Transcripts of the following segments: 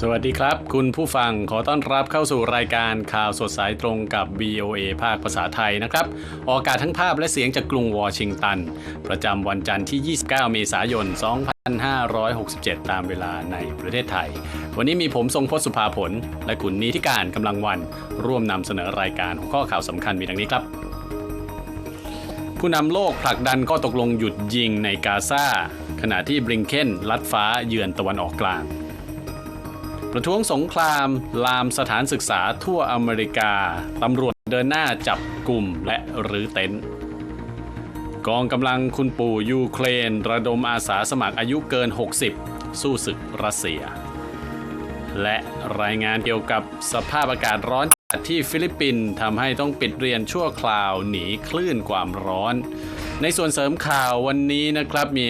สวัสดีครับ คุณผู้ฟังขอต้อนรับเข้าสู่รายการข่าวสดสายตรงกับ VOA ภาคภาษาไทยนะครับ ออกอากาศทั้งภาพและเสียงจากกรุงวอชิงตัน ประจำวันจันทร์ที่ 29 เมษายน 2567 ตามเวลาในประเทศไทย วันนี้มีผมทรงพศสุภาผล และคุณนิติการกำลังวัน ร่วมนำเสนอรายการหัวข้อข่าวสำคัญมีดังนี้ครับ ผู้นำโลกผลักดันข้อตกลงหยุดยิงในกาซาขณะที่บริงเคนลัดฟ้าเยือนตะวันออกกลาง ประท้วงสงคราม ลามสถานศึกษาทั่วอเมริกา ตำรวจเดินหน้าจับกลุ่มและรื้อเต็นท์กองกำลังคุณปู่ยูเครน ระดมอาสาสมัครอายุเกิน 60 สู้ศึกรัสเซีย และรายงานเกี่ยวกับสภาพอากาศร้อนจัดที่ฟิลิปปินส์ทำให้ต้องปิดเรียนชั่วคราวหนีคลื่นความร้อน ในส่วนเสริมข่าววันนี้นะครับมี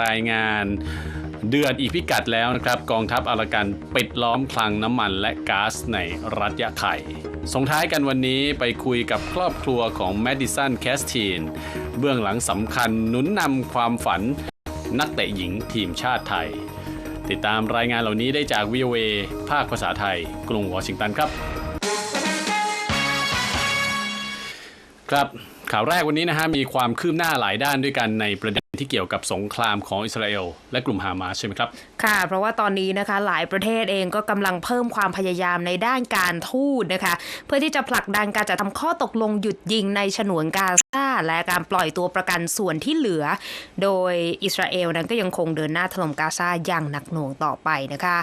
รายงาน เดือดอีกพิกัดแล้วนะครับ กองทัพอารากันปิดล้อมคลังน้ำมันและก๊าซในรัฐยะไข่ส่งท้ายกันวันนี้ไปคุยกับครอบครัวของแมดิสันแคสตีนเบื้องหลังสำคัญหนุนนำความฝันนักเตะหญิงทีมชาติไทย ติดตามรายงานเหล่านี้ได้จาก VOA ภาคภาษาไทย กรุงวอชิงตันครับ ครับ ข่าวแรกวันนี้นะฮะมีความคืบหน้าหลายด้านด้วยกันในประเด็นที่เกี่ยวกับสงครามของอิสราเอลและกลุ่มฮามาสใช่ไหมครับ ค่ะ เพราะว่าตอนนี้นะคะหลายประเทศเองก็กำลังเพิ่มความพยายามในด้านการทูตนะคะ เพื่อที่จะผลักดันการจัดทำข้อตกลงหยุดยิงในฉนวนกาซาและการปล่อยตัวประกันส่วนที่เหลือ โดยอิสราเอลนั้นก็ยังคงเดินหน้าถล่มกาซาอย่างหนักหน่วงต่อไปนะคะ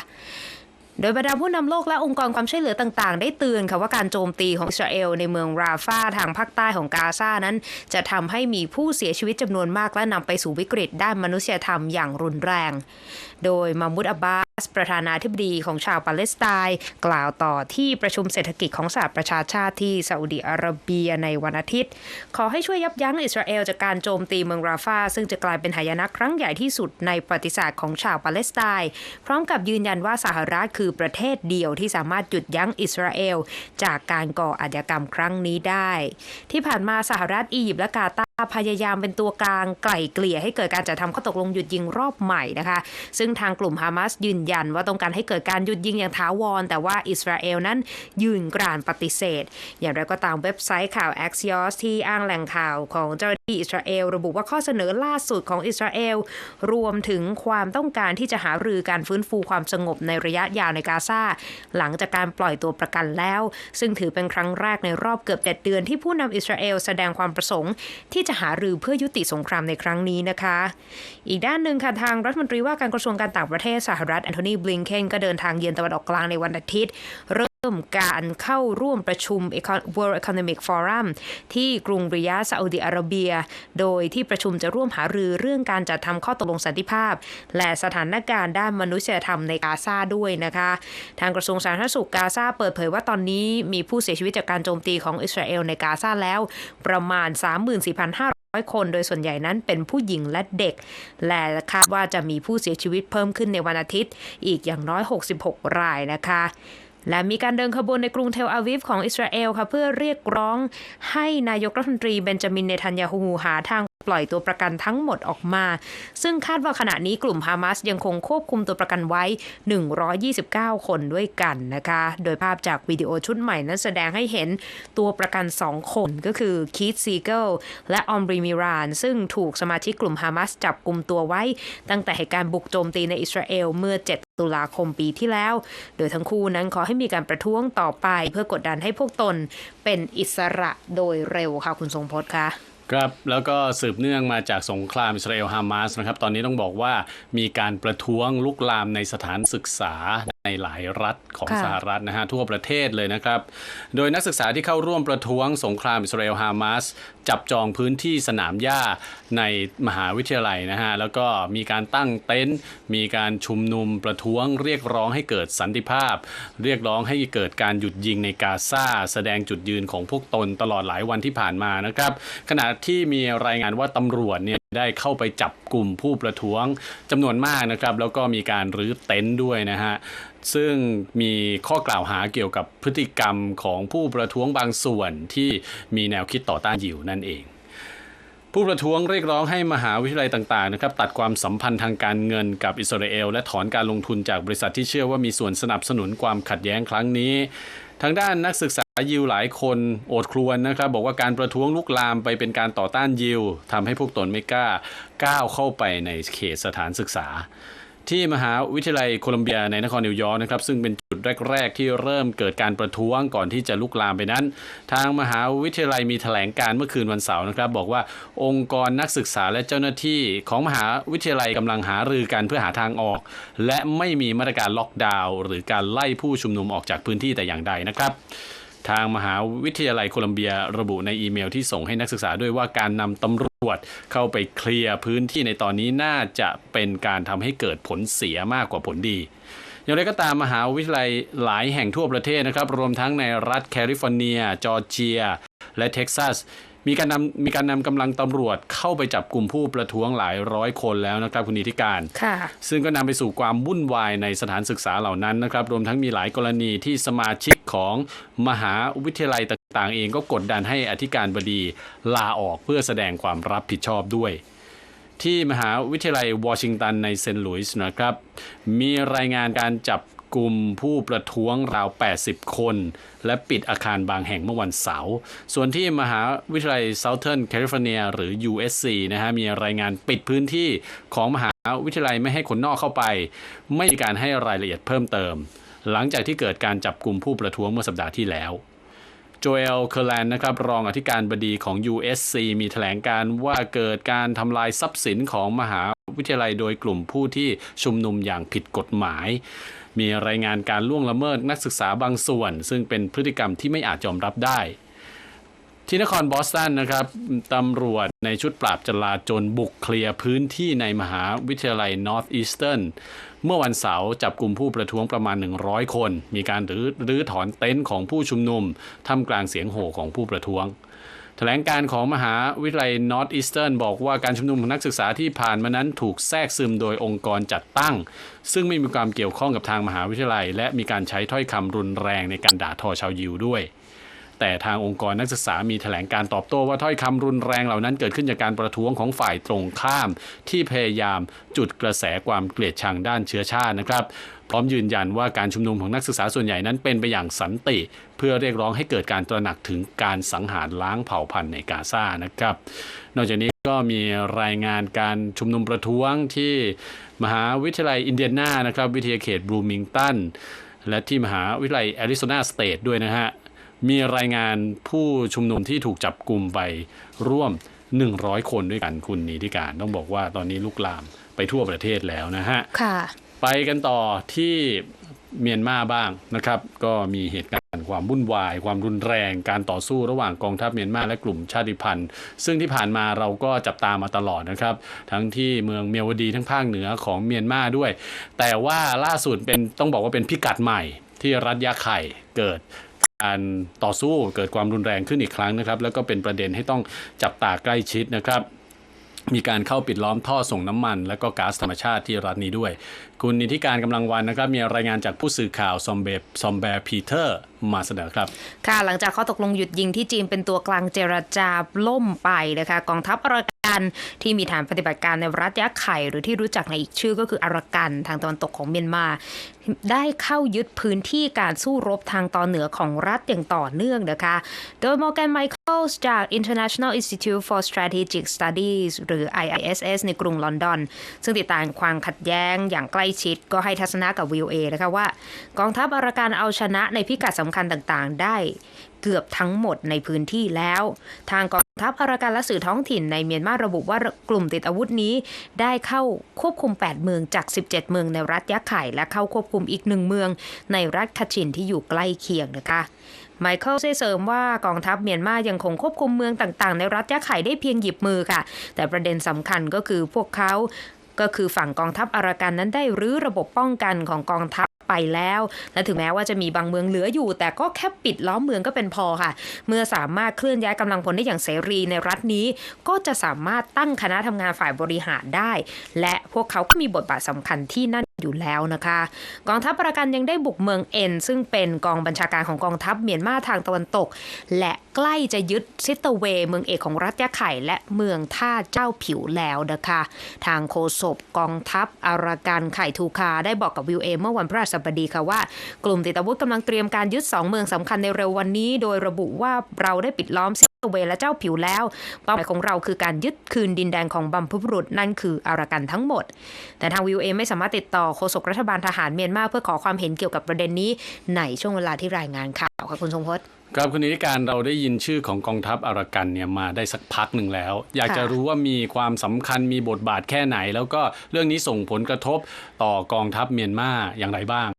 โดยบรรดาผู้นำโลกและองค์กรความช่วยเหลือต่างๆ ได้เตือนค่ะว่าการโจมตีของอิสราเอลในเมืองราฟาทางภาคใต้ของกาซานั้น จะทำให้มีผู้เสียชีวิตจำนวนมากและนำไปสู่วิกฤตด้านมนุษยธรรมอย่างรุนแรง โดยมามุดอับบา ประธานาธิบดีของชาวปาเลสไตน์กล่าวต่อที่ประชุมเศรษฐกิจของสหประชาชาติที่ซาอุดิอาระเบียในวันอาทิตย์ ขอให้ช่วยยับยั้งอิสราเอลจากการโจมตีเมืองราฟาซึ่งจะกลายเป็นหายนะครั้งใหญ่ที่สุดในประวัติศาสตร์ของชาวปาเลสไตน์พร้อมกับยืนยันว่าสหรัฐคือประเทศเดียวที่สามารถหยุดยั้งอิสราเอลจากการก่ออาชญากรรมครั้งนี้ได้ ที่ผ่านมาสหรัฐอียิปต์และกาตาพยายามเป็นตัวกลางไกล่เกลี่ยให้เกิดการจัดทำข้อตกลงหยุดยิงรอบใหม่นะคะ ซึ่งทางกลุ่มฮามาสยืนยันว่าต้องการให้เกิดการหยุดยิงอย่างถาวร แต่ว่าอิสราเอลนั้นยืนกรานปฏิเสธ อย่างไรก็ตามเว็บไซต์ข่าว Axios ที่อ้างแหล่งข่าวของเจ้าหน้า ที่อิสราเอลระบุว่าข้อเสนอล่าสุดของอิสราเอลรวมถึงความต้องการที่จะหารือการฟื้นฟูความสงบในระยะยาวในกาซาหลังจากการปล่อยตัวประกันแล้ว ซึ่งถือเป็นครั้งแรกในรอบเกือบเเดือนที่ผู้นำอิสราเอลแสดงความประสงค์ ที่จะหารือเพื่อยุติสงครามในครั้งนี้นะคะ อีกด้านหนึ่งค่ะทางรัฐมนตรีว่าการกระทรวงการต่างประเทศสหรัฐแอนโทนีบลิงเคนก็เดินทางเยือนตะวันออกกลางในวันอาทิตย์ริ่มการเข้าร่วมประชุม World Economic Forum ที่กรุงริยาซาอุดิอาระเบีย โดยที่ประชุมจะร่วมหารือเรื่องการจัดทำข้อตกลงสันติภาพ และสถานการณ์ด้านมนุษยธรรมในกาซาด้วยนะคะ ทางกระทรวงสาธารณสุขกาซาเปิดเผยว่าตอนนี้มีผู้เสียชีวิตจากการโจมตีของอิสราเอลในกาซาแล้ว ประมาณ 34,500คนโดยส่วนใหญ่นั้นเป็นผู้หญิงและเด็ก และคาดว่าจะมีผู้เสียชีวิตเพิ่มขึ้นในวันอาทิตย์ อีกอย่างน้อย 66 รายนะคะ และมีการเดินขบวนในกรุงเทลอาวิฟของอิสราเอลค่ะเพื่อเรียกร้องให้นายกรัฐมนตรีเบนจามินเนทันยาฮูหาทาง ปล่อยตัวประกันทั้งหมดออกมา ซึ่งคาดว่าขณะนี้กลุ่มฮามาสยังคงควบคุมตัวประกันไว้ 129 คนด้วยกันนะคะ โดยภาพจากวิดีโอชุดใหม่นั้นแสดงให้เห็นตัวประกัน 2 คนก็คือคีตซีเกิลและออมบริมิราน ซึ่งถูกสมาชิกกลุ่มฮามาสจับกลุ่มตัวไว้ ตั้งแต่เหตุการณ์บุกโจมตีในอิสราเอลเมื่อ 7ตุลาคมปีที่แล้ว โดยทั้งคู่นั้นขอให้มีการประท้วงต่อไป เพื่อกดดันให้พวกตนเป็นอิสระโดยเร็วค่ะ คุณทรงพจน์คะ ครับแล้วก็สืบเนื่องมาจากสงครามอิสราเอลฮามาสนะครับตอนนี้ต้องบอกว่ามีการประท้วงลุกลามในสถานศึกษา ในหลายรัฐของค่ะสหรัฐนะฮะทั่วประเทศเลยนะครับ โดยนักศึกษาที่เข้าร่วมประท้วงสงครามอิสราเอลฮามาสจับจองพื้นที่สนามหญ้าในมหาวิทยาลัยนะฮะแล้วก็มีการตั้งเต็นท์มีการชุมนุมประท้วงเรียกร้องให้เกิดสันติภาพ เรียกร้องให้เกิดการหยุดยิงในกาซาแสดงจุดยืนของพวกตนตลอดหลายวันที่ผ่านมานะครับ ขณะที่มีรายงานว่าตำรวจเนี่ยได้เข้าไปจับกลุ่มผู้ประท้วงจำนวนมากนะครับ แล้วก็มีการรื้อเต็นท์ด้วยนะฮะซึ่งมีข้อกล่าวหาเกี่ยวกับพฤติกรรมของผู้ประท้วงบางส่วนที่มีแนวคิดต่อต้านยิวนั่นเอง ผู้ประท้วงเรียกร้องให้มหาวิทยาลัยต่างๆนะครับตัดความสัมพันธ์ทางการเงินกับอิสราเอล และถอนการลงทุนจากบริษัทที่เชื่อว่ามีส่วนสนับสนุนความขัดแย้งครั้งนี้ ทางด้านนักศึกษายิวหลายคนโอดครวญนะครับ บอกว่าการประท้วงลุกลามไปเป็นการต่อต้านยิวทำให้พวกตนไม่กล้าก้าวเข้าไปในเขตสถานศึกษา ที่มหาวิทยาลัยโคลัมเบียในนครนิวยอร์กนะครับซึ่งเป็นจุดแรก ๆ ที่เริ่มเกิดการประท้วงก่อนที่จะลุกลามไปนั้น ทางมหาวิทยาลัยมีแถลงการเมื่อคืนวันเสาร์นะครับ บอกว่าองค์กรนักศึกษาและเจ้าหน้าที่ของมหาวิทยาลัยกำลังหารือกันเพื่อหาทางออก และไม่มีมาตรการล็อกดาวน์หรือการไล่ผู้ชุมนุมออกจากพื้นที่แต่อย่างใดนะครับ ทางมหาวิทยาลัยโคลัมเบียระบุในอีเมลที่ส่งให้นักศึกษาด้วยว่าการนำตำรวจเข้าไปเคลียร์พื้นที่ในตอนนี้น่าจะเป็นการทำให้เกิดผลเสียมากกว่าผลดีอย่างไรก็ตามมหาวิทยาลัยหลายแห่งทั่วประเทศนะครับ รวมทั้งในรัฐแคลิฟอร์เนีย จอร์เจีย และเท็กซัส มีการนำมีการนำกำลังตำรวจเข้าไปจับกลุ่มผู้ประท้วงหลายร้อยคนแล้วนะครับคุณนิติการค่ะซึ่งก็นำไปสู่ความวุ่นวายในสถานศึกษาเหล่านั้นนะครับ รวมทั้งมีหลายกรณีที่สมาชิกของมหาวิทยาลัยต่างๆ เองก็กดดันให้อธิการบดีลาออกเพื่อแสดงความรับผิดชอบด้วยที่มหาวิทยาลัยวอชิงตันในเซนต์หลุยส์นะครับ มีรายงานการจับ กลุ่มผู้ประท้วงราว 80 คน และปิดอาคารบางแห่งเมื่อวันเสาร์ ส่วนที่มหาวิทยาลัย Southern California หรือ USC นะฮะมีรายงานปิดพื้นที่ของมหาวิทยาลัยไม่ให้คนนอกเข้าไป ไม่มีการให้รายละเอียดเพิ่มเติม หลังจากที่เกิดการจับกลุ่มผู้ประท้วงเมื่อสัปดาห์ที่แล้วโจเอล เคอร์แลนด์นะครับรองอธิการบดีของ USC มีแถลงการว่าเกิดการทำลายทรัพย์สินของมหาวิทยาลัยโดยกลุ่มผู้ที่ชุมนุมอย่างผิดกฎหมาย มีรายงานการล่วงละเมิดนักศึกษาบางส่วน ซึ่งเป็นพฤติกรรมที่ไม่อาจยอมรับได้ ที่นครบอสตันนะครับตำรวจในชุดปราบจลาจลบุกเคลียร์พื้นที่ในมหาวิทยาลัย Northeastern เมื่อวันเสาร์จับกลุ่มผู้ประท้วงประมาณ 100 คน มีการรื้อรื้อถอนเต็นท์ของผู้ชุมนุมท่ามกลางเสียงโห่ของผู้ประท้วง แถลงการของมหาวิทยาลัย Northeastern บอกว่าการชุมนุมของนักศึกษาที่ผ่านมานั้นถูกแทรกซึมโดยองค์กรจัดตั้ง ซึ่งไม่มีความเกี่ยวข้องกับทางมหาวิทยาลัย และมีการใช้ถ้อยคำรุนแรงในการด่าทอชาวยิวด้วย แต่ทางองค์กรนักศึกษามีแถลงการตอบโต้ว่าถ้อยคำรุนแรงเหล่านั้นเกิดขึ้นจากการประท้วงของฝ่ายตรงข้าม ที่พยายามจุดกระแสความเกลียดชังด้านเชื้อชาตินะครับพร้อมยืนยันว่าการชุมนุมของนักศึกษาส่วนใหญ่นั้นเป็นไปอย่างสันติ เพื่อเรียกร้องให้เกิดการตระหนักถึงการสังหารล้างเผ่าพันธุ์ในกาซานะครับ นอกจากนี้ก็มีรายงานการชุมนุมประท้วงที่มหาวิทยาลัยอินเดียนานะครับวิทยาเขตบรูมิงตันและที่มหาวิทยาลัยแอริโซนาสเตทด้วยนะฮะมีรายงานผู้ชุมนุมที่ถูกจับกลุ่มไปร่วม 100 คนด้วยกันคุณนิติการต้องบอกว่าตอนนี้ลุกลามไปทั่วประเทศแล้วนะฮะ ค่ะ ไปกันต่อที่เมียนมาบ้างนะครับ ก็มีเหตุการณ์ ความวุ่นวาย ความรุนแรง การต่อสู้ระหว่างกองทัพเมียนมาและกลุ่มชาติพันธุ์ ซึ่งที่ผ่านมาเราก็จับตามมาตลอดนะครับ ทั้งที่เมืองเมียวดีทั้งภาคเหนือของเมียนมาด้วย แต่ว่าล่าสุดเป็นต้องบอกว่าเป็นพิกัดใหม่ที่รัฐยาไข่เกิดการต่อสู้เกิดความรุนแรงขึ้นอีกครั้งนะครับ แล้วก็เป็นประเด็นให้ต้องจับตาใกล้ชิดนะครับ มีการเข้าปิดล้อมท่อส่งน้ำมัน และก็ก๊าซธรรมชาติที่รัฐนี้ด้วย คุณนิติการกำลังวันนะครับ มีรายงานจากผู้สื่อข่าวซอมเบซอมแบร์พีเตอร์มาเสนอครับ ค่ะหลังจากข้อตกลงหยุดยิงที่จีนเป็นตัวกลางเจรจาล่มไปนะคะกองทัพอารา กันที่มีฐานปฏิบัติการในรัฐยะไข่หรือที่รู้จักในอีกชื่อก็คืออารากันทางตะวันตกของเมียนมา ได้เข้ายึดพื้นที่การสู้รบทางตอนเหนือของรัฐอย่างต่อเนื่องนะคะ โดยมอร์แกนไมเคิลส์จาก International Institute for Strategic Studies หรือ IISS ในกรุงลอนดอน ซึ่งติดตามความขัดแย้งอย่างใกล้ชิดก็ให้ทัศนะกับ VOA นะคะว่ากองทัพอารากันเอาชนะในพิกัดสำคัญต่างๆ ได้เกือบทั้งหมดในพื้นที่แล้ว ทางกอง ทัพอารากันและสื่อท้องถิ่นในเมียนมาระบุว่ากลุ่มติดอาวุธนี้ ได้เข้าควบคุม 8 เมืองจาก 17 เมืองในรัฐยะไข่และเข้าควบคุมอีกหนึ่งเมือง ในรัฐคาชินที่อยู่ใกล้เคียงนะคะไมเคิลได้เสริมว่ากองทัพเมียนมายังคงควบคุมเมืองต่างๆ ในรัฐยะไข่ได้เพียงหยิบมือค่ะ แต่ประเด็นสำคัญก็คือพวกเขาก็คือฝั่งกองทัพอารากันนั้นได้รื้อระบบป้องกันของกองทัพ ไปแล้ว และถึงแม้ว่าจะมีบางเมืองเหลืออยู่ แต่ก็แค่ปิดล้อมเมืองก็เป็นพอค่ะ เมื่อสามารถเคลื่อนย้ายกำลังพลได้อย่างเสรีในรัฐนี้ ก็จะสามารถตั้งคณะทำงานฝ่ายบริหารได้ และพวกเขาก็มีบทบาทสำคัญที่นั่น อยู่แล้วนะคะ กองทัพประกันยังได้บุกเมืองเอ็น ซึ่งเป็นกองบัญชาการของกองทัพเมียนมาทางตะวันตก และใกล้จะยึดซิตเว เมืองเอกของรัฐยะไข่และเมืองท่าเจ้าผิวแล้วนะคะ ทางโฆษกกองทัพอารากันไข่ทูคาได้บอกกับวิวเอเมื่อวันพฤหัสบดีค่ะว่า กลุ่มติดอาวุธกำลังเตรียมการยึดสองเมืองสำคัญในเร็ววันนี้ โดยระบุว่าเราได้ปิดล้อมซิ เวและเจ้าผิวแล้ว เป้าหมายของเราคือการยึดคืนดินแดนของบัมพบุรุษนั่นคืออารากันทั้งหมด แต่ทางวิวเอไม่สามารถติดต่อโฆษกรัฐบาลทหารเมียนมาเพื่อขอความเห็นเกี่ยวกับประเด็นนี้ในช่วงเวลาที่รายงานข่าวค่ะคุณทรงพจน์ครับคุณนิติการเราได้ยินชื่อของกองทัพอารากันเนี่ยมาได้สักพักหนึ่งแล้ว อยากจะรู้ว่ามีความสำคัญมีบทบาทแค่ไหน แล้วก็เรื่องนี้ส่งผลกระทบต่อกองทัพเมียนมาอย่างไรบ้าง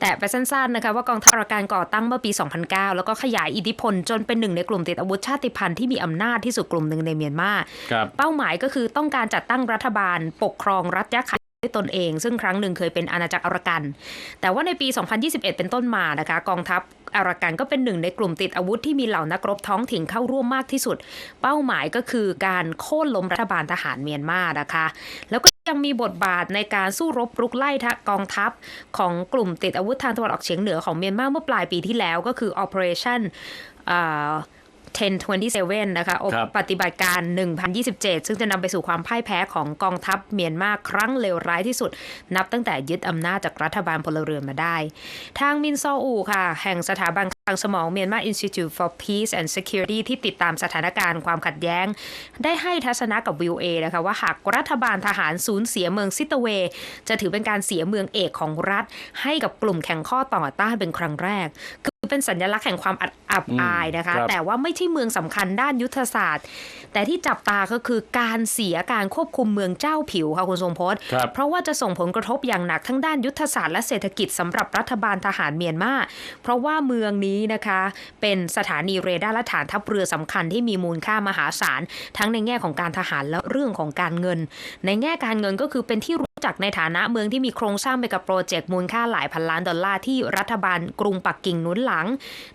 แต่ไปสั้นๆนะคะว่ากองทัพอารากันก่อตั้งเมื่อปี 2009 แล้วก็ขยายอิทธิพลจนเป็นหนึ่งในกลุ่มติดอาวุธชาติพันธุ์ที่มีอำนาจที่สุดกลุ่มหนึ่งในเมียนมาครับเป้าหมายก็คือต้องการจัดตั้งรัฐบาลปกครองรัฐยะไข่ด้วยตนเองซึ่งครั้งหนึ่งเคยเป็นอาณาจักรอารากัน แต่ว่าในปี 2021 เป็นต้นมานะคะ กองทัพอารากันก็เป็นหนึ่งในกลุ่มติดอาวุธที่มีเหล่านักรบท้องถิ่นเข้าร่วมมากที่สุด เป้าหมายก็คือการโค่นล้มรัฐบาลทหารเมียนมานะคะ แล้วก็ ยังมีบทบาทในการสู้รบรุกไล่ทกองทัพ ของกลุ่มติดอาวุธทางตะวันออกเฉียงเหนือของเมียนมาเมื่อปลายปีที่แล้วก็คือ Operation อ่า 1027 นะคะครับปฏิบัติการ 1027 ซึ่งจะนำไปสู่ความพ่ายแพ้ของกองทัพเมียนมาครั้งเลวร้ายที่สุด นับตั้งแต่ยึดอำนาจจากรัฐบาลพลเรือนมาได้ ทางมินซออูค่ะ แห่งสถาบันทางสมองเมียนมา Institute for Peace and Security ที่ติดตามสถานการณ์ความขัดแย้ง ได้ให้ทัศนะกับวิวเอนะคะว่าหากรัฐบาลทหารสูญเสียเมืองซิตเว จะถือเป็นการเสียเมืองเอกของรัฐ ให้กับกลุ่มแข่งข้อต่อต้านเป็นครั้งแรกคือ เป็นสัญลักษณ์แห่งความอับอับอายนะคะครับแต่ว่าไม่ใช่เมืองสำคัญด้านยุทธศาสตร์ แต่ที่จับตาก็คือการเสียการควบคุมเมืองเจ้าผิวค่ะคุณทรงพจน์ครับเพราะว่าจะส่งผลกระทบอย่างหนักทั้งด้านยุทธศาสตร์และเศรษฐกิจสำหรับรัฐบาลทหารเมียนมาเพราะว่าเมืองนี้นะคะ เป็นสถานีเรดาร์และฐานทัพเรือสำคัญที่มีมูลค่ามหาศาล ทั้งในแง่ของการทหารและเรื่องของการเงิน ในแง่การเงินก็คือเป็นที่ รู้จักในฐานะเมืองที่มีโครงสร้างไปกับโปรเจกต์มูลค่าหลายพันล้านดอลลาร์ที่รัฐบาลกรุงปักกิ่งหนุนหลัง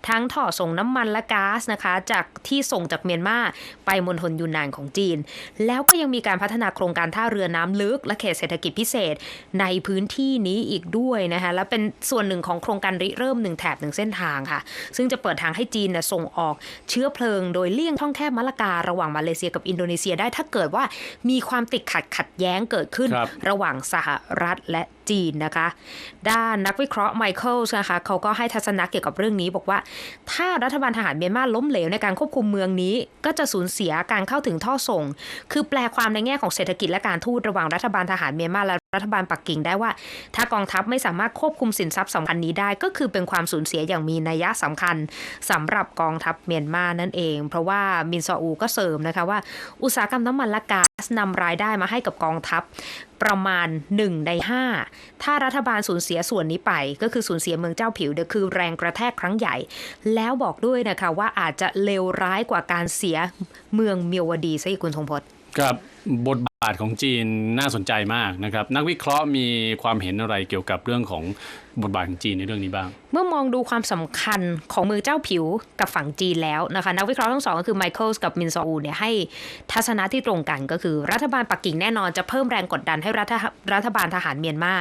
ทั้งท่อส่งน้ำมันและก๊าซนะคะ จากที่ส่งจากเมียนมาไปมณฑลยูนนานของจีน แล้วก็ยังมีการพัฒนาโครงการท่าเรือน้ำลึก และเขตเศรษฐกิจพิเศษในพื้นที่นี้อีกด้วยนะคะและเป็นส่วนหนึ่งของโครงการริเริ่มหนึ่งแถบหนึ่งเส้นทางค่ะ ซึ่งจะเปิดทางให้จีนเนี่ยส่งออกเชื้อเพลิง โดยเลี่ยงช่องแคบมะละการะหว่างมาเลเซียกับอินโดนีเซียได้ถ้าเกิดว่ามีความติดขัดขัดแย้งเกิดขึ้นครับระหว่างสหรัฐและจีนนะคะ ด้านนักวิเคราะห์ไมเคิลส์นะคะเขาก็ให้ทัศนะเกี่ยวกับเรื่องนี้ บอกว่า ถ้ารัฐบาลทหารเมียนมาล้มเหลวในการควบคุมเมืองนี้ ก็จะสูญเสียการเข้าถึงท่อส่ง คือแปลความในแง่ของเศรษฐกิจและการทูตระหว่างรัฐบาลทหารเมียนมาและ รัฐบาลปักกิ่งได้ว่า ถ้ากองทัพไม่สามารถควบคุมสินทรัพย์สำคัญนี้ได้ ก็คือเป็นความสูญเสียอย่างมีนัยสำคัญสำหรับกองทัพเมียนมานั่นเอง เพราะว่ามินซออูก็เสริมนะคะว่า อุตสาหกรรมน้ำมันและก๊าซนำรายได้มาให้กับกองทัพประมาณ 1 ใน 5 ถ้ารัฐบาลสูญเสียส่วนนี้ไป ก็คือสูญเสียเมืองเจ้าผิวเดียคือแรงกระแทกครั้งใหญ่ แล้วบอกด้วยนะคะว่าอาจจะเลวร้ายกว่าการเสียเมืองเมียวดีซะอีกคุณทงพจน์กับ บทบาทของจีนน่าสนใจมากนะครับ นักวิเคราะห์มีความเห็นอะไรเกี่ยวกับเรื่องของบทบาทของจีนในเรื่องนี้บ้าง เมื่อมองดูความสำคัญของเมืองเจ้าผิวกับฝั่งจีนแล้วนะคะ นักวิเคราะห์ทั้งสองก็คือไมเคิลส์กับมินซออูเนี่ยให้ทัศนะที่ตรงกันก็คือรัฐบาลปักกิ่งแน่นอนจะเพิ่มแรงกดดันให้รัฐรัฐบาลทหารเมียนมา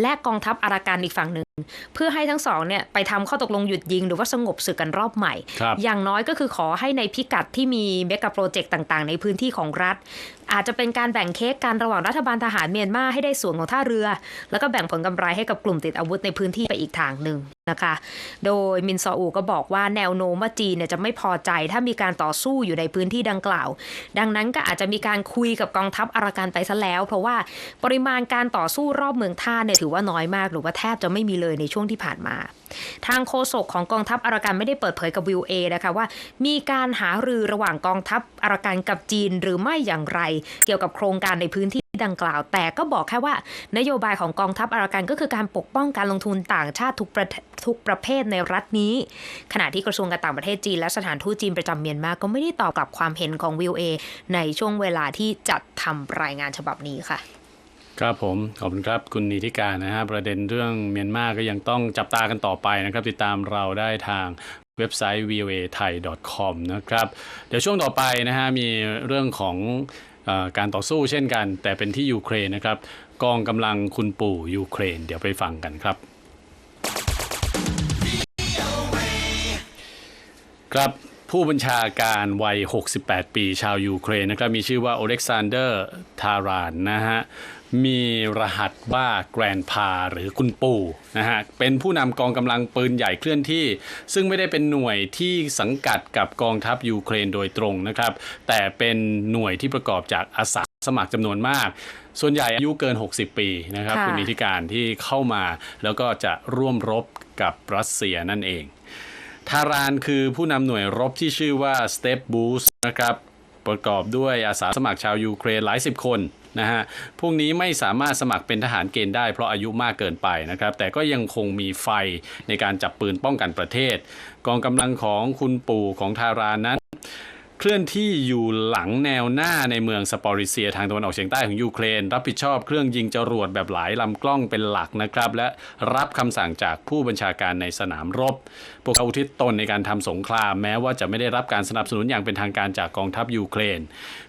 และกองทัพอารากันอีกฝั่งหนึ่ง เพื่อให้ทั้งสองเนี่ยไปทำข้อตกลงหยุดยิง หรือว่าสงบศึกกันรอบใหม่ครับอย่างน้อยก็คือขอให้ในพิกัดที่มีเมกะโปรเจกต์ต่าง ๆ ในพื้นที่ของรัฐอาจจะเป็นการแบ่งเค้กกันระหว่างรัฐบาลทหารเมียนมาให้ได้ส่วนของท่าเรือ แล้วก็แบ่งผลกำไรให้กับกลุ่มติดอาวุธในพื้นที่ไปอีกทางหนึ่งนะคะ โดยมินซออูก็บอกว่าแนวโน้มว่าจีนเนี่ยจะไม่พอใจถ้ามีการต่อสู้อยู่ในพื้นที่ดังกล่าว ดังนั้นก็อาจจะมีการคุยกับกองทัพอารากันไปซะแล้ว เพราะว่าปริมาณการต่อสู้รอบเมืองท่าเนี่ยถือว่าน้อยมาก หรือว่าแทบจะไม่มีเลยในช่วงที่ผ่านมาทางโฆษกของกองทัพอารากันไม่ได้เปิดเผยกับวิวเอนะคะว่า มีการหารือระหว่างกองทัพอารากันกับจีนหรือไม่อย่างไรเกี่ยวกับโครงการในพื้นที่ดังกล่าว แต่ก็บอกแค่ว่านโยบายของกองทัพอารากันก็คือการปกป้องการลงทุนต่างชาติทุกประเทศทุกประเภทในรัฐนี้ ขณะที่กระทรวงการต่างประเทศจีนและสถานทูตจีนประจำเมียนมาก็ไม่ได้ตอบกลับความเห็นของวิวเอในช่วงเวลาที่จัดทำรายงานฉบับนี้ค่ะครับผม ขอบคุณครับ คุณนิติการนะฮะ ประเด็นเรื่องเมียนมาก็ยังต้องจับตากันต่อไปนะครับ ติดตามเราได้ทางเว็บไซต์ voa thai com นะครับ เดี๋ยวช่วงต่อไปนะฮะ มีเรื่องของ การต่อสู้เช่นกัน แต่เป็นที่ยูเครนนะครับ กองกำลังคุณปู่ยูเครน เดี๋ยวไปฟังกันครับ ครับผู้บัญชาการวัย 68 ปีชาวยูเครนนะครับมีชื่อว่าโอเล็กซานเดอร์ทารานนะฮะ มีรหัสว่าแกรนพาหรือคุณปู่นะฮะเป็นผู้นำกองกำลังปืนใหญ่เคลื่อนที่ ซึ่งไม่ได้เป็นหน่วยที่สังกัดกับกองทัพยูเครนโดยตรงนะครับ แต่เป็นหน่วยที่ประกอบจากอาสาสมัครจำนวนมาก ส่วนใหญ่อายุเกิน 60 ปีนะครับค่ะคุณนิติการที่เข้ามาแล้วก็จะร่วมรบกับรัสเซียนั่นเอง ทารานคือผู้นำหน่วยรบที่ชื่อว่า Step Boost นะครับประกอบด้วยอาสาสมัครชาวยูเครนหลายสิบคน นะฮะพวกนี้ไม่สามารถสมัครเป็นทหารเกณฑ์ได้เพราะอายุมากเกินไปนะครับแต่ก็ยังคงมีไฟในการจับปืนป้องกันประเทศ กองกำลังของคุณปู่ของทารานนั้น เคลื่อนที่อยู่หลังแนวหน้าในเมืองสปอริเซีย ทางตะวันออกเฉียงใต้ของยูเครน รับผิดชอบเครื่องยิงจรวดแบบหลายลำกล้องเป็นหลักนะครับ และรับคำสั่งจากผู้บัญชาการในสนามรบ พวกเขาอุทิศตนในการทำสงครามแม้ว่าจะไม่ได้รับการสนับสนุนอย่างเป็นทางการจากกองทัพยูเครน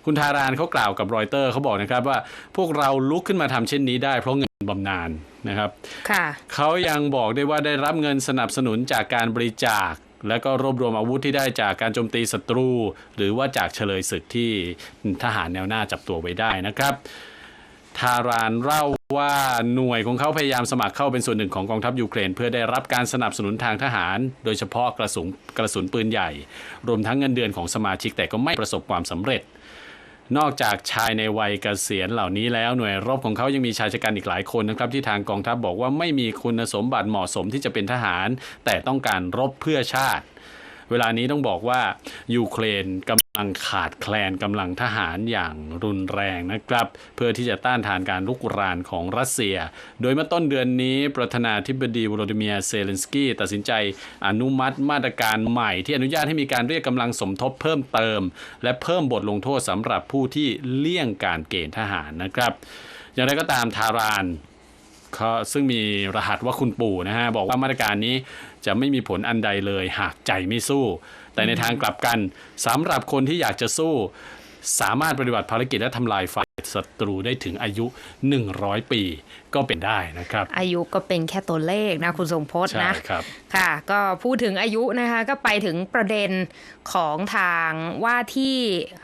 คุณทารานเขากล่าวกับรอยเตอร์เขาบอกนะครับว่า พวกเราลุกขึ้นมาทำเช่นนี้ได้เพราะเงินบำนาญนะครับค่ะเขายังบอกได้ว่าได้รับเงินสนับสนุนจากการบริจาค และก็รวบรวมอาวุธที่ได้จากการโจมตีศัตรู หรือว่าจากเฉลยศึกที่ทหารแนวหน้าจับตัวไว้ได้นะครับทารานเล่าว่าหน่วยของเขาพยายามสมัครเข้าเป็นส่วนหนึ่งของกองทัพยูเครน เพื่อได้รับการสนับสนุนทางทหาร โดยเฉพาะกระสุนกระสุนปืนใหญ่ รวมทั้งเงินเดือนของสมาชิกแต่ก็ไม่ประสบความสำเร็จ นอกจากชายในวัยเกษียณเหล่านี้แล้วหน่วยรบของเขายังมีชายชะกันอีกหลายคนนะครับ ที่ทางกองทัพบอกว่าไม่มีคุณสมบัติเหมาะสมที่จะเป็นทหาร แต่ต้องการรบเพื่อชาติ เวลานี้ต้องบอกว่ายูเครนกำลังขาดแคลนกำลังทหารอย่างรุนแรงนะครับ เพื่อที่จะต้านทานการลุกรานของรัสเซีย โดยเมื่อต้นเดือนนี้ประธานาธิบดีวโลดิเมียร์เซเลนสกี้ตัดสินใจอนุมัติมาตรการใหม่ ที่อนุญาตให้มีการเรียกกำลังสมทบเพิ่มเติม และเพิ่มบทลงโทษสำหรับผู้ที่เลี่ยงการเกณฑ์ทหารนะครับ อย่างไรก็ตามทารานเขาซึ่งมีรหัสว่าคุณปู่นะฮะบอกว่ามาตรการนี้ จะไม่มีผลอันใดเลยหากใจไม่สู้ แต่ในทางกลับกันสำหรับคนที่อยากจะสู้ สามารถปฏิบัติภารกิจและทำลายฝ่ายศัตรูได้ถึงอายุ 100 ปีก็เป็นได้นะครับ อายุก็เป็นแค่ตัวเลขนะคุณทรงพจน์ใช่นะ ครับค่ะ ก็พูดถึงอายุนะคะก็ไปถึงประเด็นของทางว่าที่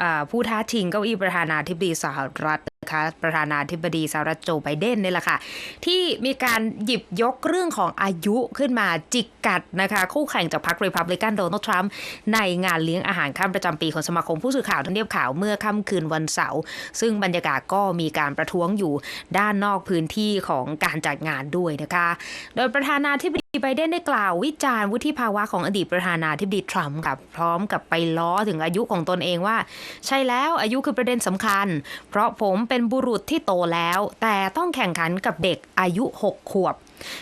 อ่าผู้ท้าชิงเก้าอี้ประธานาธิบดีสหรัฐ นะคะประธานาธิบดีสหรัฐโจไบเดนนี่แหละค่ะ ที่มีการหยิบยกเรื่องของอายุขึ้นมาจิกกัดนะคะ คู่แข่งจากพรรครีพับลิกันโดนัลด์ทรัมป์ในงานเลี้ยงอาหารค่ำประจำปีของสมาคมผู้สื่อข่าวทำเนียบข่าวเมื่อค่ำคืนวันเสาร์ซึ่งบรรยากาศก็มีการประท้วงอยู่ด้านนอกพื้นที่ของการจัดงานด้วยนะคะ โดยประธานาธิบดีไบเดนได้กล่าววิจารณ์วุฒิภาวะของอดีตประธานาธิบดีทรัมป์กับพร้อมกับไปล้อถึงอายุของตนเองว่า ใช่แล้วอายุคือประเด็นสำคัญ เพราะผมเป็นบุรุษที่โตแล้ว แต่ต้องแข่งขันกับเด็กอายุ 6 ขวบ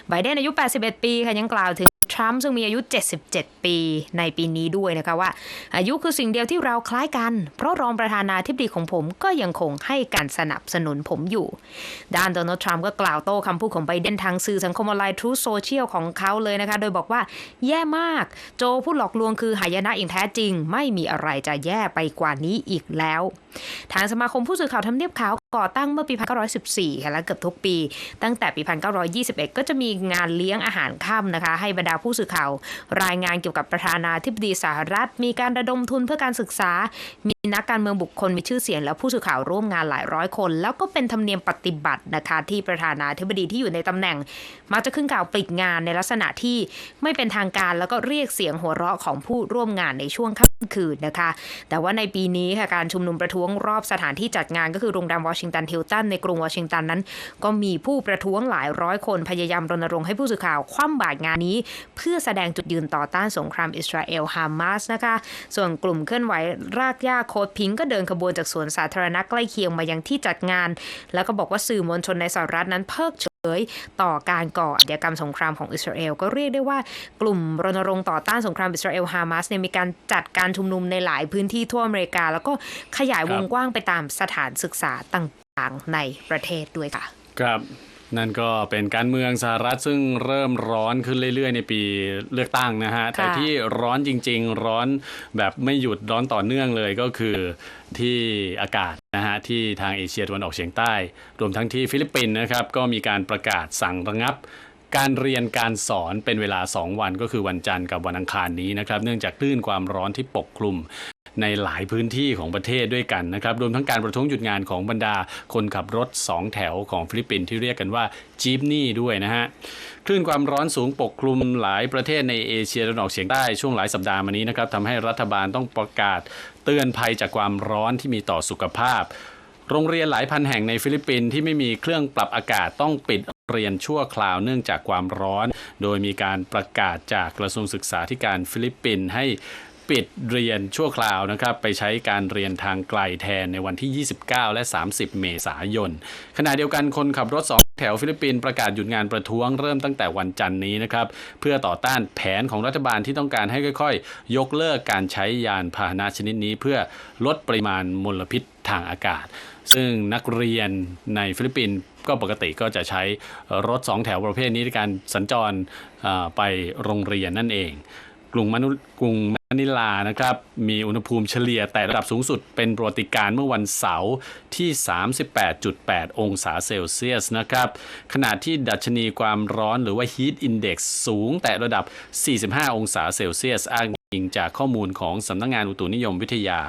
ไบเดนอายุ 81 ปีค่ะยังกล่าวถึง ทรัมป์ซึ่งมีอายุ 77 ปีในปีนี้ด้วยนะคะว่า อายุคือสิ่งเดียวที่เราคล้ายกัน เพราะรองประธานาธิบดีของผมก็ยังคงให้การสนับสนุนผมอยู่ ด้านโดนัลด์ทรัมป์ก็กล่าวโต้คำพูดของไบเดนทางสื่อสังคมออนไลน์ทรูโซเชียลของเขาเลยนะคะ โดยบอกว่าแย่มากโจผู้หลอกลวงคือหายนะอย่างแท้จริง ไม่มีอะไรจะแย่ไปกว่านี้อีกแล้ว ทางสมาคมผู้สื่อข่าวทำเนียบขาวก่อตั้งเมื่อปี 1914 ค่ะและเกือบทุกปี ตั้งแต่ปี 1921 ก็จะมีงานเลี้ยงอาหารค่ำนะคะ ให้บรรดาผู้สื่อข่าว รายงานเกี่ยวกับประธานาธิบดีสหรัฐ มีการระดมทุนเพื่อการศึกษามี นักการเมืองบุคคลมีชื่อเสียงและผู้สื่อข่าวร่วมงานหลายร้อยคน แล้วก็เป็นธรรมเนียมปฏิบัตินะคะที่ประธานาธิบดีที่อยู่ในตำแหน่ง มักจะขึ้นกล่าวปลีกงานในลักษณะที่ไม่เป็นทางการแล้วก็เรียกเสียงหัวเราะของผู้ร่วมงานในช่วงค่ำคืนนะคะ แต่ว่าในปีนี้ค่ะการชุมนุมประท้วงรอบสถานที่จัดงานก็คือโรงแรมวอชิงตันฮิลตันในกรุงวอชิงตันนั้น ก็มีผู้ประท้วงหลายร้อยคนพยายามรณรงค์ให้ผู้สื่อข่าวคว่ำบาตรงานนี้ เพื่อแสดงจุดยืนต่อต้านสงครามอิสราเอลฮามาสนะคะ ส่วนกลุ่มเคลื่อนไหวรากหญ้าโคดพิงค์ก็เดินขบวนจากสวนสาธารณะใกล้เคียงมายังที่จัดงาน แล้วก็บอกว่าสื่อมวลชนในสหรัฐนั้นเพิกเฉยต่อการก่ออาชญากรรมสงครามของอิสราเอลก็เรียกได้ว่ากลุ่มรณรงค์ต่อต้านสงครามอิสราเอลฮามาสเนี่ยมีการจัดการชุมนุมในหลายพื้นที่ทั่วอเมริกา แล้วก็ขยายวงกว้างไปตามสถานศึกษาต่างๆในประเทศด้วยค่ะ ครับ นั่นก็เป็นการเมืองสหรัฐซึ่งเริ่มร้อนขึ้นเรื่อยๆ ในปีเลือกตั้งนะฮะ แต่ที่ร้อนจริง ๆ ร้อนแบบไม่หยุดร้อนต่อเนื่องเลยก็คือที่อากาศนะฮะที่ทางเอเชียตะวันออกเฉียงใต้ รวมทั้งที่ฟิลิปปินส์นะครับ ก็มีการประกาศสั่งระงับการเรียนการสอนเป็นเวลา 2 วันก็คือวันจันทร์กับวันอังคารนี้นะครับ เนื่องจากคลื่นความร้อนที่ปกคลุม ในหลายพื้นที่ของประเทศด้วยกันนะครับรวมทั้งการประท้วงหยุดงานของบรรดาคนขับรถ 2 แถวของฟิลิปปินส์ที่เรียกกันว่าจีปนี่ด้วยนะฮะคลื่นความร้อนสูงปกคลุมหลายประเทศในเอเชียตะวันออกเฉียงใต้ช่วงหลายสัปดาห์มานี้นะครับทำให้รัฐบาลต้องประกาศเตือนภัยจากความร้อนที่มีต่อสุขภาพ โรงเรียนหลายพันแห่งในฟิลิปปินส์ที่ไม่มีเครื่องปรับอากาศต้องปิดเรียนชั่วคราวเนื่องจากความร้อน โดยมีการประกาศจากกระทรวงศึกษาธิการฟิลิปปินส์ให้ ปิดเรียนชั่วคราวนะครับไปใช้การเรียนทางไกลแทนในวันที่ 29 และ 30 เมษายน ขณะเดียวกันคนขับรถสองแถวฟิลิปปินส์ประกาศหยุดงานประท้วงเริ่มตั้งแต่วันจันทร์นี้นะครับ เพื่อต่อต้านแผนของรัฐบาลที่ต้องการให้ค่อยๆ ยกเลิกการใช้ยานพาหนะชนิดนี้ เพื่อลดปริมาณมลพิษทางอากาศ ซึ่งนักเรียนในฟิลิปปินส์ก็ปกติก็จะใช้รถสองแถวประเภทนี้ในการสัญจรไปโรงเรียนนั่นเอง กรุงมนุกรุงมะนิลานะครับ มีอุณหภูมิเฉลี่ยแต่ระดับสูงสุดเป็นประวัติการเมื่อวันเสาร์ที่ 38.8 องศาเซลเซียสนะครับ ขณะที่ดัชนีความร้อนหรือว่า Heat Index สูงแต่ระดับ 45 องศาเซลเซียสอ้างอิงจากข้อมูลของสำนักงงานอุตุนิยมวิทยา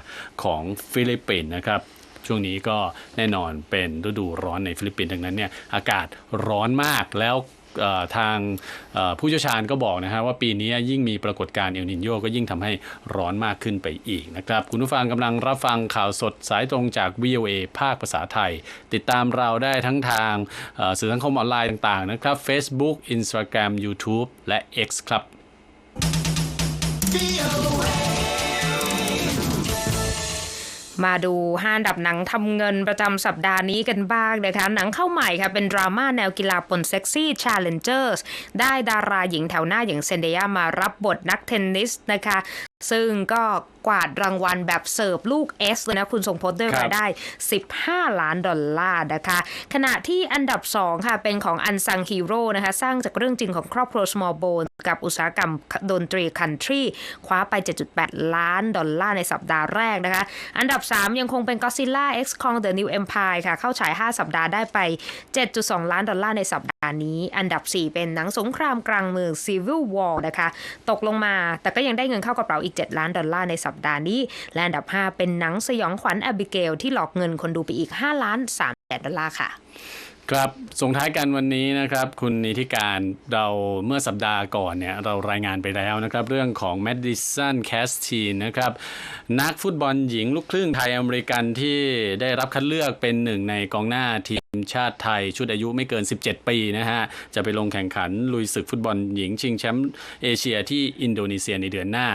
ของฟิลิปปินส์นะครับช่วงนี้ก็แน่นอนเป็นฤดูร้อนในฟิลิปปินส์ดังนั้นเนี่ยอากาศร้อนมากแล้ว ทางผู้เชี่ยวชาญก็บอกนะฮะว่าปีนี้ยิ่งมีปรากฏการณ์เอลนินโยก็ยิ่งทำให้ร้อนมากขึ้นไปอีกนะครับ คุณผู้ฟังกำลังรับฟังข่าวสดสายตรงจาก VOA ภาคภาษาไทย ติดตามเราได้ทั้งทางสื่อสังคมออนไลน์ต่างๆนะครับ Facebook Instagram YouTube และ X ครับ มาดูห้าดับหนังทำเงินประจำสัปดาห์นี้กันบ้างนะคะ หนังเข้าใหม่ค่ะเป็นดราม่าแนวกีฬาปนเซ็กซี่ Challengers ได้ดาราหญิงแถวหน้าอย่างเซนเดียมารับบทนักเทนนิสนะคะ ซึ่งก็กวาดรางวัลแบบเสิร์ฟลูก S เลยนะคุณทรงพจน์ด้วยครับรายได้ 15 ล้านดอลลาร์นะคะ ขณะที่อันดับ 2 ค่ะ เป็นของอันซังฮีโร่นะคะ สร้างจากเรื่องจริงของครอบครัว Small Bone กับอุตสาหกรรมดนตรีคันทรีคว้าไป 7.8 ล้านดอลลาร์ในสัปดาห์แรกนะคะ อันดับ 3 ยังคงเป็น Godzilla X Kong The New Empire ค่ะ เข้าฉาย 5 สัปดาห์ได้ไป 7.2 ล้านดอลลาร์ในสัปดาห์นี้ อันดับ 4 เป็นหนังสงครามกลางเมือง Civil War นะคะ ตกลงมาแต่ก็ยังได้เงินเข้ากระเป๋าอีก 7 ล้านดอลลาร์ในสัปดาห์นี้ และอันดับ 5 เป็นหนังสยองขวัญ Abigail ที่หลอกเงินคนดูไปอีก 5 ล้าน3แสนดอลลาร์ค่ะ ครับส่งท้ายกันวันนี้นะครับ คุณนิติการเราเมื่อสัปดาห์ก่อนเนี่ยเรารายงานไปแล้วนะครับ เรื่องของ Madison c a s t e e n นะครับ นักฟุตบอลหญิงลูกครึ่งไทยอเมริกันที่ได้รับคัดเลือกเป็นหนึ่งในกองหน้าทีมชาติไทยชุดอายุไม่เกิน 17 ปีนะฮะ จะไปลงแข่งขันลุยศึกฟุตบอลหญิงชิงแชมป์เอเชียที่อินโดนีเซียในเดือนหน้า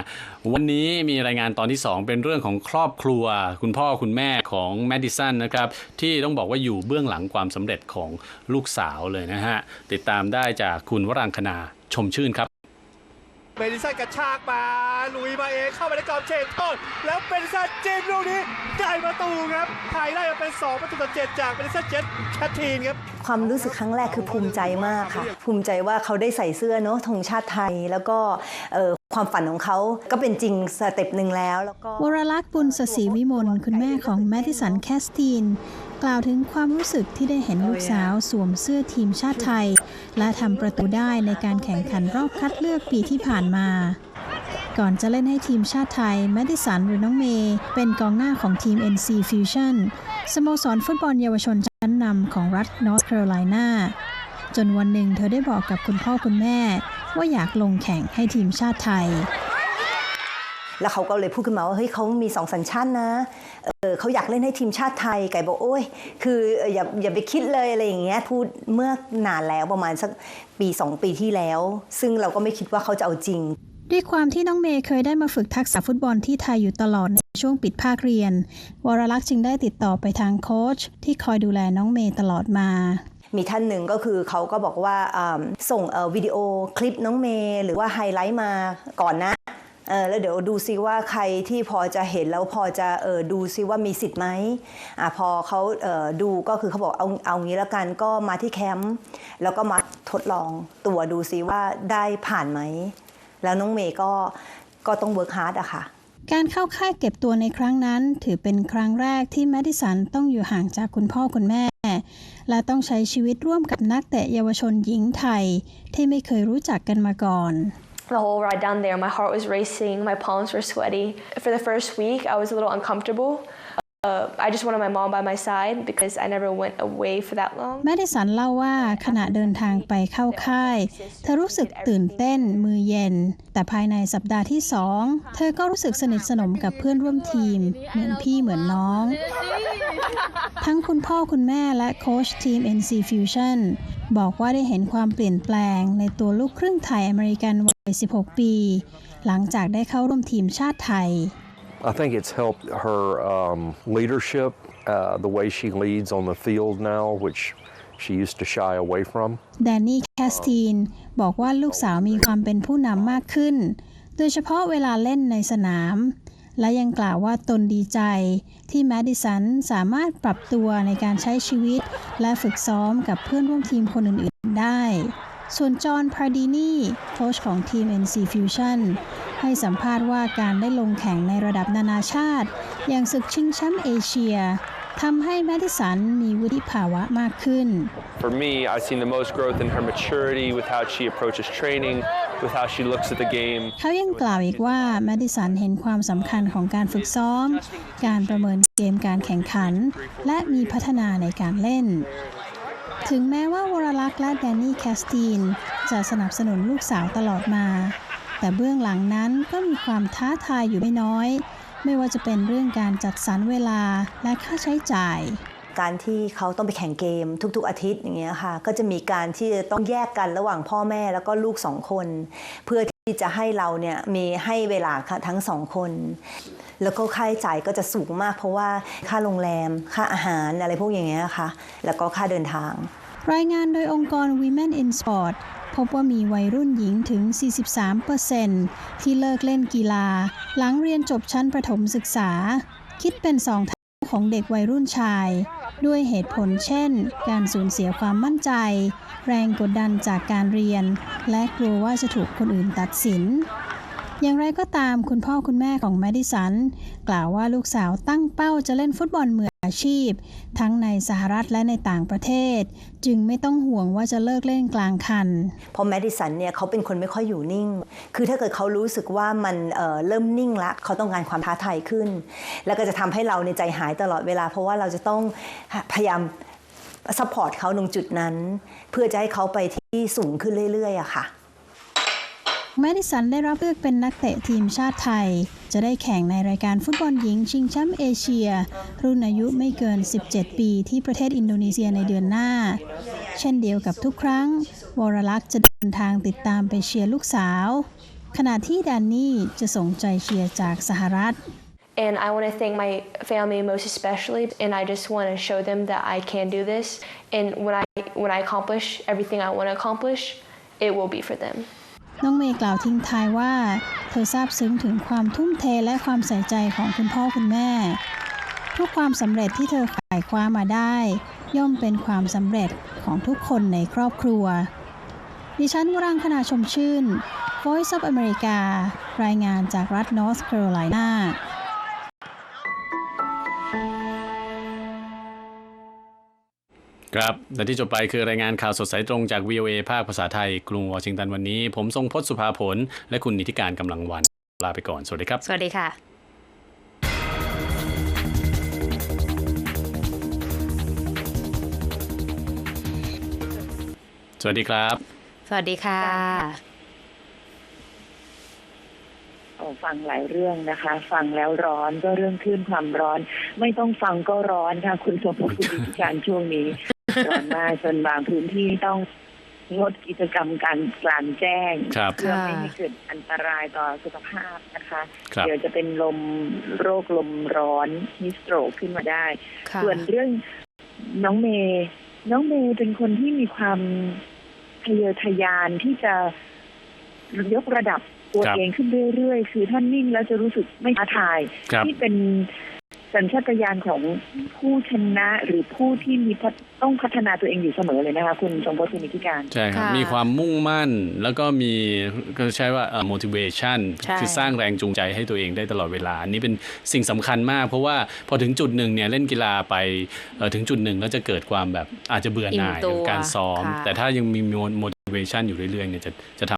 วันนี้มีรายงานตอนที่ 2 เป็นเรื่องของครอบครัว คุณพ่อคุณแม่ของแมดดิสันนะครับ ที่ต้องบอกว่าอยู่เบื้องหลังความสำเร็จของลูกสาวเลยนะฮะ ติดตามได้จากคุณวรังคณาชมชื่นครับเบนิสันกระชากมาลุยมาเองเข้าไปในกรอบเขตโทษแล้วเบนิสันจิ้มลูกนี้ได้ประตูครับไทยได้มาเป็น 2 ประตูต่อ7จากเบนิสันเจ็ดแคททีนครับความรู้สึกครั้งแรกคือภูมิใจมากค่ะ ภูมิใจว่าเขาได้ใส่เสื้อเนาะธงชาติไทยแล้วก็เอ่อ ความฝันของเขาก็เป็นจริงสเต็ปหนึ่งแล้ว แล้วก็วรลักษณ์บุญสศรีวิมลคุณแม่ของแมดิสันแคสตีน กล่าวถึงความรู้สึกที่ได้เห็นลูกสาวสวมเสื้อทีมชาติไทย และทำประตูได้ในการแข่งขันรอบคัดเลือกปีที่ผ่านมา ก่อนจะเล่นให้ทีมชาติไทยแมดิสันหรือน้องเมย์เป็นกองหน้าของทีม NC Fusion สโมสรฟุตบอลเยาวชนชั้นนำของรัฐนอร์ทแคโรไลนาจนวันหนึ่งเธอได้บอกกับคุณพ่อคุณแม่ ว่าอยากลงแข่งให้ทีมชาติไทย แล้วเขาก็เลยพูดขึ้นมาว่าเฮ้ยเขามีสองสัญชาตินะเออเขาอยากเล่นให้ทีมชาติไทยไก่บอกโอ้ย คือเอ่ออย่าอย่าไปคิดเลยอะไรอย่างเงี้ยพูดเมื่อนานแล้วประมาณสักปีสองปีที่แล้ว ซึ่งเราก็ไม่คิดว่าเขาจะเอาจริงด้วยความที่น้องเมย์เคยได้มาฝึกทักษะฟุตบอลที่ไทยอยู่ตลอดในช่วงปิดภาคเรียน วรลักษณ์จึงได้ติดต่อไปทางโค้ชที่คอยดูแลน้องเมย์ตลอดมา มีท่านหนึ่งก็คือเขาก็บอกว่าส่งวิดีโอคลิปน้องเมย์หรือว่าไฮไลท์มาก่อนนะแล้วเดี๋ยวดูซิว่าใครที่พอจะเห็นแล้วพอจะออดูซิว่ามีสิทธิ์ไหมอพอเขาเออดูก็คือเขาบอกเอาเอางี้แล้วกันก็มาที่แคมป์แล้วก็มาทดลองตัวดูซิว่าได้ผ่านไหม แล้วน้องเมย์ก็ก็ต้องเวิร์กฮาร์ดอะค่ะ การเข้าค่ายเก็บตัวในครั้งนั้น ถือเป็นครั้งแรกที่แมดิสันต้องอยู่ห่างจากคุณพ่อคุณแม่ และต้องใช้ชีวิตร่วมกับนักเตะเยาวชนหญิงไทย ที่ไม่เคยรู้จักกันมาก่อน The whole ride down there, my heart was racing, my palms were sweaty. For the first week, I was a little uncomfortable. Uh, I just wanted my mom by my side because I never went away for that long. แมดิสันเล่าว่าขณะเดินทางไปเข้าค่าย เธอรู้สึกตื่นเต้นมือเย็น แต่ภายในสัปดาห์ที่สอง เธอก็รู้สึกสนิทสนมกับเพื่อนร่วมทีม เหมือนพี่เหมือนน้อง ทั้งคุณพ่อคุณแม่และโค้ชทีม NC Fusion บอกว่าได้เห็นความเปลี่ยนแปลงในตัวลูกครึ่งไทยอเมริกันวัย 16 ปี หลังจากได้เข้าร่วมทีมชาติไทย I think it's helped her um, leadership, uh, the way she leads on the field now, which she used to shy away from. แดนนี่แคสตีนบอกว่าลูกสาวมีความเป็นผู้นำมากขึ้น โดยเฉพาะเวลาเล่นในสนาม และยังกล่าวว่าตนดีใจ ที่แมดิสันสามารถปรับตัวในการใช้ชีวิต และฝึกซ้อมกับเพื่อนร่วมทีมคนอื่นๆได้ ส่วนจอห์นพาร์ดินีโค้ชของทีม NC Fusion ให้สัมภาษณ์ว่าการได้ลงแข่งในระดับนานาชาติ อย่างศึกชิงแชมป์เอเชียทำให้แมดิสันมีวุฒิภาวะมากขึ้น For me, I've seen the most growth in her maturity with how she approaches training, with how she looks at the game. เขายังกล่าวอีกว่าแมดิสันเห็นความสำคัญของการฝึกซ้อม การประเมินเกมการแข่งขัน และมีพัฒนาในการเล่น ถึงแม้ว่าวรลักษ์และแดนนี่แคสตีน จะสนับสนุนลูกสาวตลอดมา แต่เบื้องหลังนั้นก็มีความท้าทายอยู่ไม่น้อย ไม่ว่าจะเป็นเรื่องการจัดสรรเวลาและค่าใช้จ่าย การที่เขาต้องไปแข่งเกมทุก ๆ อาทิตย์อย่างเงี้ยค่ะก็จะมีการที่จะต้องแยกกันระหว่างพ่อแม่แล้วก็ลูกสองคน เพื่อที่จะให้เราเนี่ยมีให้เวลาทั้งสองคน แล้วก็ค่าใช้จ่ายก็จะสูงมาก เพราะว่าค่าโรงแรมค่าอาหารอะไรพวกอย่างเงี้ยค่ะแล้วก็ค่าเดินทาง รายงานโดยองค์กร Women in Sport พบว่ามีวัยรุ่นหญิงถึง 43%ที่เลิกเล่นกีฬา หลังเรียนจบชั้นประถมศึกษา คิดเป็นสอง ของเด็กวัยรุ่นชาย ด้วยเหตุผลเช่น การสูญเสียความมั่นใจ แรงกดดันจากการเรียน และกลัวว่าจะถูกคนอื่นตัดสิน อย่างไรก็ตามคุณพ่อคุณแม่ของแมดิสัน กล่าวว่าลูกสาวตั้งเป้าจะเล่นฟุตบอลมืออาชีพ ทั้งในสหรัฐและในต่างประเทศ จึงไม่ต้องห่วงว่าจะเลิกเล่นกลางคันเพราะแมดิสันเนี่ยเขาเป็นคนไม่ค่อยอยู่นิ่ง คือถ้าเกิดเขารู้สึกว่ามันเอ่อเริ่มนิ่งละเขาต้องการความท้าทายขึ้น แล้วก็จะทำให้เราในใจหายตลอดเวลา เพราะว่าเราจะต้องพยายามซัพพอร์ตเขาตรงจุดนั้น เพื่อจะให้เขาไปที่สูงขึ้นเรื่อยๆอะค่ะ แมดิสันได้รับเลือกเป็นนักเตะทีมชาติไทย จะได้แข่งในรายการฟุตบอลหญิงชิงแชมป์เอเชีย รุ่นอายุไม่เกิน 17 ปีที่ประเทศอินโดนีเซียในเดือนหน้า เช่นเดียวกับทุกครั้ง วรลักษ์จะเดินทางติดตามไปเชียร์ลูกสาว ขณะที่แดนนี่จะส่งใจเชียร์จากสหรัฐ And I want to thank my family most especially, and I just want to show them that I can do this. And when I when I accomplish everything I want to accomplish, it will be for them. น้องเมย์กล่าวทิ้งท้ายว่า เธอซาบซึ้งถึงความทุ่มเทและความใส่ใจของคุณพ่อคุณแม่ ทุกความสำเร็จที่เธอขายคว้ามาได้ ย่อมเป็นความสำเร็จของทุกคนในครอบครัว ดิฉันวรังคณาชมชื่น Voice of America รายงานจากรัฐ North Carolina บและที่จบไปคือรายงานข่าวสดสายตรงจาก VOA ภาคภาษาไทย กรุงวอชิงตันวันนี้ ผมทรงพจน์สุภาผล และคุณนิติการกำลังวัน ลาไปก่อน สวัสดีครับ สวัสดีค่ะสวัสดีครับ สวัสดีค่ะโอ้ฟังหลายเรื่องนะคะ ฟังแล้วร้อนก็เรื่องคลื่นความร้อน ไม่ต้องฟังก็ร้อนค่ะ คุณสมภพคุณดิการช่วงนี้ ร้อนมากจนบางพื้นที่ต้องงดกิจกรรมการกลางแจ้งครับ เพื่อไม่ให้เกิดอันตรายต่อสุขภาพนะคะ ครับ เดี๋ยวจะเป็นลมโรคลมร้อนฮิสโตรกขึ้นมาได้ ค่ะส่วนเรื่องน้องเมย์น้องเมย์เป็นคนที่มีความทะเยอทะยานที่จะยกระดับตัวครับ เองขึ้นเรื่อยๆ คือท่านนิ่งแล้วจะรู้สึกไม่ท้าทาย ครับ ที่เป็น สัญชาตญาณของผู้ชนะหรือผู้ที่มีพัฒต้องพัฒนาตัวเองอยู่เสมอเลยนะคะ คุณสมพศคุณนิติการ ใช่ครับค่ะมีความมุ่งมั่น แล้วก็มีก็ใช้ว่าเอ่อ motivation ใช่คือสร้างแรงจูงใจให้ตัวเองได้ตลอดเวลาอันนี้เป็นสิ่งสำคัญมาก เพราะว่าพอถึงจุดหนึ่งเนี่ยเล่นกีฬาไปเอ่อถึงจุดหนึ่งแล้วจะเกิดความแบบอาจจะเบื่อหน่ายอิ่มตัวกับการซ้อมค่ะแต่ถ้ายังมี motivation อยู่เรื่อยๆเนี่ยจะจะทำ